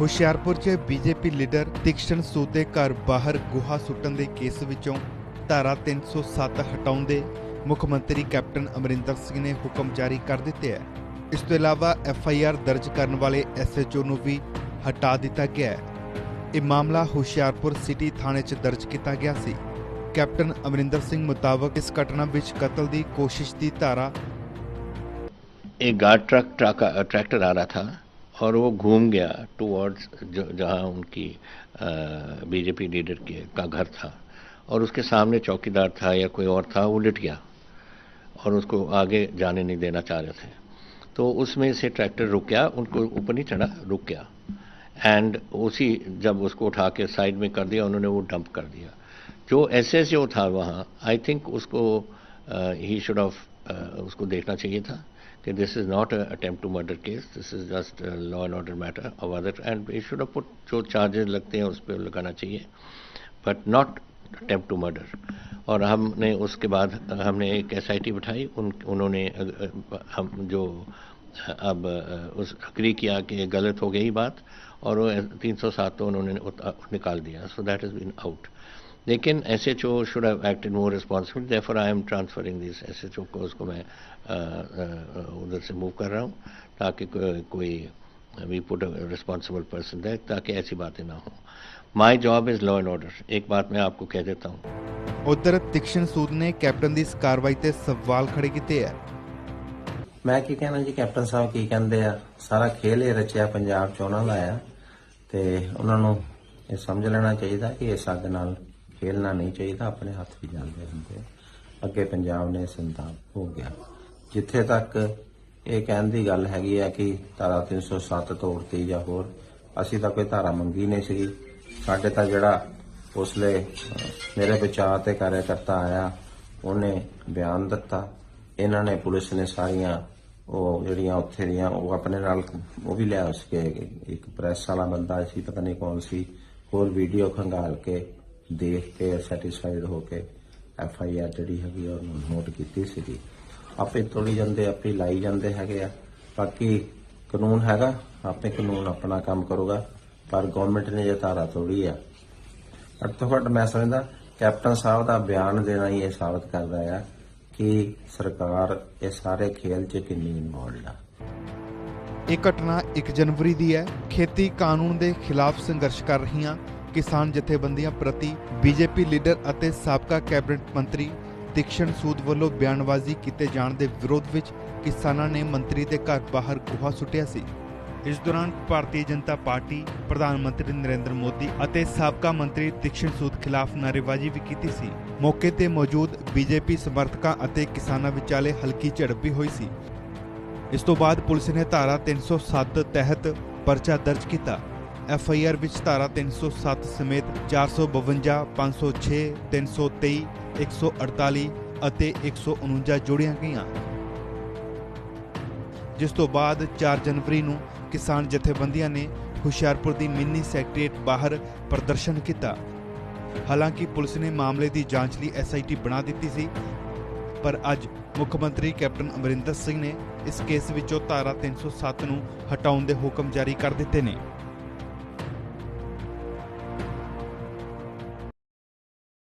ਹੁਸ਼ਿਆਰਪੁਰ 'ਚ BJP leader ਤਿਕਸ਼ਨ Sood ਦੇ ਘਰ ਬਾਹਰ ਗੋਹਾ ਸੁੱਟਣ ਦੇ ਕੇਸ ਵਿੱਚੋਂ ਧਾਰਾ 307 ਹਟਾਉਣ ਦੇ ਮੁੱਖ ਮੰਤਰੀ ਕੈਪਟਨ ਅਮਰਿੰਦਰ ਸਿੰਘ ਨੇ ਹੁਕਮ ਜਾਰੀ ਕਰ ਦਿੱਤੇ ਹੈ ਇਸ ਤੋਂ ਇਲਾਵਾ ਐਫ ਆਈ ਆਰ ਦਰਜ ਕਰਨ ਵਾਲੇ ਐਸ ਐਚ ਓ ਨੂੰ ਵੀ ਹਟਾ ਦਿੱਤਾ ਗਿਆ ਹੈ ਇਹ ਮਾਮਲਾ ਹੁਸ਼ਿਆਰਪੁਰ ਸਿਟੀ ਥਾਣੇ 'ਚ ਦਰਜ ਕੀਤਾ ਗਿਆ ਸੀ ਕੈਪਟਨ ਅਮਰਿੰਦਰ ਸਿੰਘ ਮੁਤਾਬਕ ਇਸ ਘਟਨਾ ਵਿੱਚ ਕਤਲ ਦੀ ਕੋਸ਼ਿਸ਼ ਦੀ ਧਾਰਾ एक गार्ड ट्रक ट्रक ट्रैक्टर आ रहा था और वो घूम गया टूवर्ड्स जहाँ उनकी बीजेपी लीडर के, का घर था। और उसके सामने चौकीदार था या कोई और था, वो लिट गया। और उसको आगे जाने नहीं देना चाह रहे थे। तो उसमें से ट्रैक्टर रुक गया, उनको ऊपर नहीं चढ़ा, रुक गया। एंड उसी, जब उसको उठा के साइड में कर दिया, उन्होंने वो डंप कर दिया। जो एस एस था वहाँ आई थिंक उसको ही शुड ऑफ़ Uh, उसको देखना चाहिए था कि this is not attempt to murder case this is just law and order matter और अदर एंड ये शुड पुट जो चार्जेस लगते हैं उस पर लगाना चाहिए but not attempt to murder और हमने उसके बाद, हमने एक एस आई टी बिठाई, उन, उन्होंने हम जो, अब उस अग्री किया कि गलत हो गई बात, और वो तीन सौ सात तो उन्होंने निकाल दिया so that is been out लेकिन S H O should have acted more responsible therefore I am transferring this S H O को उसको मैं अ, अ, उधर से मूव कर रहा हूँ ताकि को- कोई we put responsible person there ताकि ऐसी बातें ना हो my job is law and order एक बात मैं आपको कह देता हूँ ਉਧਰ ਤਿਕਸ਼ਨ ਸੂਦ ਨੇ ਕੈਪਟਨ ਦੀ ਇਸ ਕਾਰਵਾਈ ਤੇ ਸਵਾਲ ਖੜੇ ਕੀਤੇ ਹੈ ਮੈਂ ਕੀ ਕਹਿਣਾ ਜੀ ਕੈਪਟਨ ਸਾਹਿਬ ਕੀ ਕਹਿੰਦੇ ਆ ਸਾਰਾ ਖੇਲ ਇਹ ਰਚਿਆ ਪੰਜਾਬ ਚ ਉਹਨਾਂ ਦਾ ਆ ਤੇ ਉਹਨਾਂ ਨੂੰ ਇਹ ਸਮਝ ਲੈਣਾ ਚਾਹੀਦਾ ਕਿ ਇਸ ਅੱਗ ਨਾਲ ਖੇਲਣਾ ਨਹੀਂ ਚਾਹੀਦਾ ਆਪਣੇ ਹੱਥ ਵੀ ਜਾਂਦੇ ਹੁੰਦੇ ਅੱਗੇ ਪੰਜਾਬ ਨੇ ਸੰਤਾਪ ਹੋ ਗਿਆ। ਜਿੱਥੇ ਤੱਕ ਇਹ ਕਹਿਣ ਦੀ ਗੱਲ ਹੈਗੀ ਆ ਕਿ ਧਾਰਾ 307 ਤੋੜਤੀ ਜਾਂ ਹੋਰ ਅਸੀਂ ਤਾਂ ਕੋਈ ਧਾਰਾ ਮੰਗੀ ਨਹੀਂ ਸੀਗੀ। ਸਾਡੇ ਤਾਂ ਜਿਹੜਾ ਉਸਲੇ ਅਹ, ਮੇਰੇ ਬਚਾਅ ਤੇ ਕਰਤਾ ਆਇਆ ਉਹਨੇ ਬਿਆਨ ਦਿੱਤਾ। ਇਹਨਾਂ ਨੇ ਪੁਲਿਸ ਨੇ ਸਾਰੀਆਂ ਉਹ ਜਿਹੜੀਆਂ ਉੱਥੇ ਦੀਆਂ ਉਹ ਆਪਣੇ ਨਾਲ ਉਹ ਵੀ ਲਿਆ ਉਸਕੇ ਇੱਕ ਪ੍ਰੈਸ ਵਾਲਾ ਬੰਦਾ ਸੀ ਪਤਾ ਨਹੀਂ ਕੌਣ ਸੀ ਹੋਰ ਵੀਡੀਓ ਖੰਗਾਲ ਕੇ ਦੇਖ ਕੇ ਸੈਟੀਸਫਾਈਡ ਹੋ ਕੇ ਐਫ ਆਈ ਆਰ ਜਿਹੜੀ ਹੈਗੀ ਆ ਨੋਟ ਕੀਤੀ ਸੀਗੀ। ਆਪੇ ਤੋੜੀ ਜਾਂਦੇ, ਆਪੇ ਲਾਈ ਜਾਂਦੇ ਹੈਗੇ ਆ। ਬਾਕੀ ਕਾਨੂੰਨ ਹੈਗਾ, ਆਪੇ ਕਾਨੂੰਨ ਆਪਣਾ ਕੰਮ ਕਰੂਗਾ, ਪਰ ਗਵਰਨਮੈਂਟ ਨੇ ਜੇ ਧਾਰਾ ਤੋੜੀ ਆ। ਘੱਟ ਤੋਂ ਘੱਟ ਮੈਂ ਸਮਝਦਾ, ਕੈਪਟਨ ਸਾਹਿਬ ਦਾ ਬਿਆਨ ਦੇਣਾ ਹੀ ਇਹ ਸਾਬਤ ਕਰਦਾ ਆ ਕਿ ਸਰਕਾਰ ਇਹ ਸਾਰੇ ਖੇਲ 'ਚ ਕਿੰਨੀ ਇਨਵੋਲਡ ਆ। ਇਹ ਘਟਨਾ 1 ਜਨਵਰੀ ਦੀ ਹੈ। ਖੇਤੀ ਕਾਨੂੰਨ ਦੇ ਖਿਲਾਫ ਸੰਘਰਸ਼ ਕਰ ਰਹੀਆਂ ਕਿਸਾਨ ਜਥੇਬੰਦੀਆਂ ਪ੍ਰਤੀ ਬੀਜੇਪੀ ਲੀਡਰ ਅਤੇ ਸਾਬਕਾ ਕੈਬਨਿਟ ਮੰਤਰੀ ਤਿਕਸ਼ਨ ਸੂਦ ਵੱਲੋਂ ਬਿਆਨਬਾਜ਼ੀ ਕੀਤੇ ਜਾਣ ਦੇ ਵਿਰੋਧ ਵਿੱਚ ਕਿਸਾਨਾਂ ਨੇ ਮੰਤਰੀ ਦੇ ਘਰ ਬਾਹਰ ਗੋਹਾ ਸੁੱਟਿਆ ਸੀ। ਇਸ ਦੌਰਾਨ ਭਾਰਤੀ ਜਨਤਾ ਪਾਰਟੀ, ਪ੍ਰਧਾਨ ਮੰਤਰੀ ਨਰਿੰਦਰ ਮੋਦੀ ਅਤੇ ਸਾਬਕਾ ਮੰਤਰੀ ਤਿਕਸ਼ਨ ਸੂਦ ਖਿਲਾਫ ਨਾਅਰੇਬਾਜ਼ੀ ਵੀ ਕੀਤੀ ਸੀ। ਮੌਕੇ ਤੇ ਮੌਜੂਦ ਬੀਜੇਪੀ ਸਮਰਥਕਾਂ ਅਤੇ ਕਿਸਾਨਾਂ ਵਿਚਾਲੇ ਹਲਕੀ ਝੜਪ ਵੀ ਹੋਈ ਸੀ। ਇਸ ਤੋਂ ਬਾਅਦ ਪੁਲਿਸ ਨੇ ਧਾਰਾ 307 ਤਹਿਤ ਪਰਚਾ ਦਰਜ ਕੀਤਾ। ਐਫ ਆਈ ਆਰ ਵਿੱਚ ਧਾਰਾ 307 ਸਮੇਤ 452 506 323 148 ਅਤੇ 149 ਜੋੜੀਆਂ ਗਈਆਂ। ਜਿਸ ਤੋਂ ਬਾਅਦ 4 ਜਨਵਰੀ ਨੂੰ ਕਿਸਾਨ ਜਥੇਬੰਦੀਆਂ ਨੇ ਹੁਸ਼ਿਆਰਪੁਰ ਦੀ ਮਿੰਨੀ ਸੈਕਟਰੀਏਟ ਬਾਹਰ ਪ੍ਰਦਰਸ਼ਨ ਕੀਤਾ। ਹਾਲਾਂਕਿ ਪੁਲਿਸ ਨੇ ਮਾਮਲੇ ਦੀ ਜਾਂਚ ਲਈ ਐਸਆਈਟੀ ਬਣਾ ਦਿੱਤੀ ਸੀ, ਪਰ ਅੱਜ ਮੁੱਖ ਮੰਤਰੀ ਕੈਪਟਨ ਅਮਰਿੰਦਰ ਸਿੰਘ ਨੇ ਇਸ ਕੇਸ ਵਿੱਚੋਂ ਧਾਰਾ 307 ਨੂੰ ਹਟਾਉਣ ਦੇ ਹੁਕਮ ਜਾਰੀ ਕਰ ਦਿੱਤੇ ਨੇ।